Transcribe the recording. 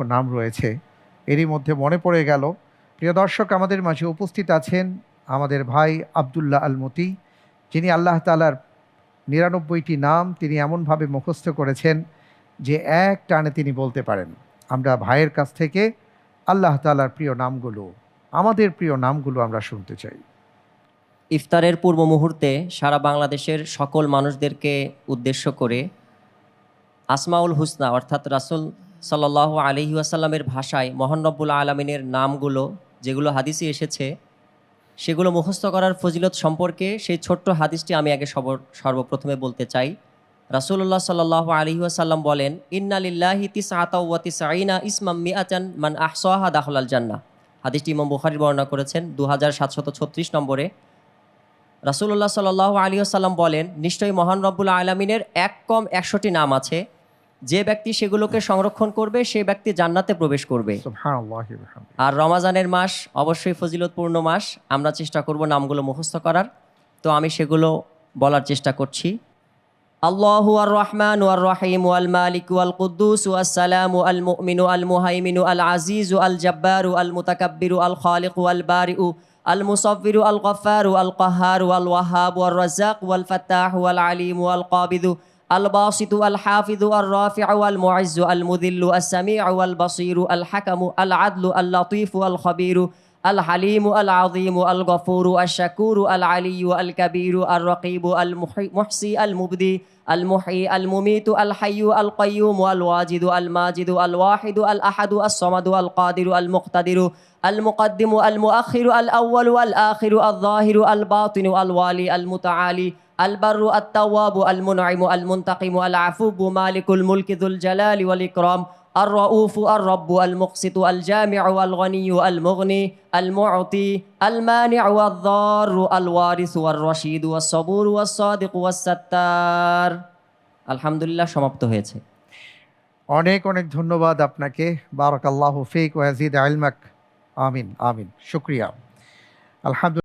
অসংখ্য নাম রয়েছে, এরই মধ্যে মনে পড়ে গেল, প্রিয় দর্শক, আমাদের মাঝে উপস্থিত আছেন আমাদের ভাই আবদুল্লাহ আলমতি, যিনি আল্লাহ তালার নিরানব্বইটি নাম তিনি এমনভাবে মুখস্থ করেছেন যে এক টানে তিনি বলতে পারেন, আমরা ভাইয়ের কাছ থেকে আল্লাহ তালার প্রিয় নামগুলো, আমাদের প্রিয় নামগুলো আমরা শুনতে চাই। ইফতারের পূর্ব মুহূর্তে সারা বাংলাদেশের সকল মানুষদেরকে উদ্দেশ্য করে আসমাউল হুসনা, অর্থাৎ রাসুল সাল্লাহ আলহি আসাল্লামের ভাষায় মহান রব্বুল আলমিনের নামগুলো, যেগুলো হাদিসে এসেছে, সেগুলো মুখস্থ করার ফজিলত সম্পর্কে সেই ছোট্ট হাদিসটি আমি আগে সর্বপ্রথমে বলতে চাই। রাসুল্লাহ সাল্লাহ আলহি আসাল্লাম বলেন ইন্নালিল্লাহি তিস আতাউয়াতিস আইনা ইসমাম মিয়াচান মান আহসাহা দাখলাল জান্না হাদিসটি ইমাম বুখারি বর্ণনা করেছেন দু হাজার সাতশত ছত্রিশ নম্বরে। রাসুল্লাহ সাল্লাহ আলী আসাল্লাম বলেন, নিশ্চয়ই মহান রব্বুল আলমিনের এক কম একশোটি নাম আছে যে ব্যক্তি সেগুলোকে সংরক্ষণ করবে সে ব্যক্তি জান্নাতে প্রবেশ করবে। আর রমাজানের মাস অবশ্যই ফজিলতপূর্ণ মাস। আমরা চেষ্টা করব নামগুলো মুখস্থ করার। তো আমি সেগুলো বলার চেষ্টা করছি। আল্লাহ আর রহমান ওয়ার রহিম ওয়াল মালিক ওয়াল কুদ্দুস ওয়াস সালাম আল মুমিনু আল মুহাইমিনু আল আজিজ আল জব্বারু আল মুতাকাব্বিরু আল খালিক ওয়াল বারিউ আল মুসাফিরু আল গফারু আল কাহার ওয়াল ওয়াহাব ওয়াল রাজ্জাক ওয়াল ফাত্তাহ ওয়াল আলিম ওয়াল কাবিদু الباسط الحافظ الرافع والمعز المذل السميع والبصير الحكم العدل اللطيف الخبير الحليم العظيم الغفور الشكور العلي الكبير الرقيب المحصي المبدي المحيي المميت الحي القيوم الواجد الماجد الواحد الأحد الصمد القادر المقتدر المقدم المؤخر الأول والآخر الظاهر الباطن الوالي المتعالي البر التواب المنعم المنتقم العفو مالك الملك ذو الجلال والإكرام الرؤوف الرب المقسط الجامع الغني المغني المعطي المانع والضار الوارث والرشيد والصبور والصادق والستار الحمد لله সমাপ্ত হয়েছে অনেক অনেক ধন্যবাদ আপনাকে বারাকাল্লাহু ফিক ওয়াজিদ আলমাক আমিন আমিন শুক্রিয়া আলহামদুলিল্লাহ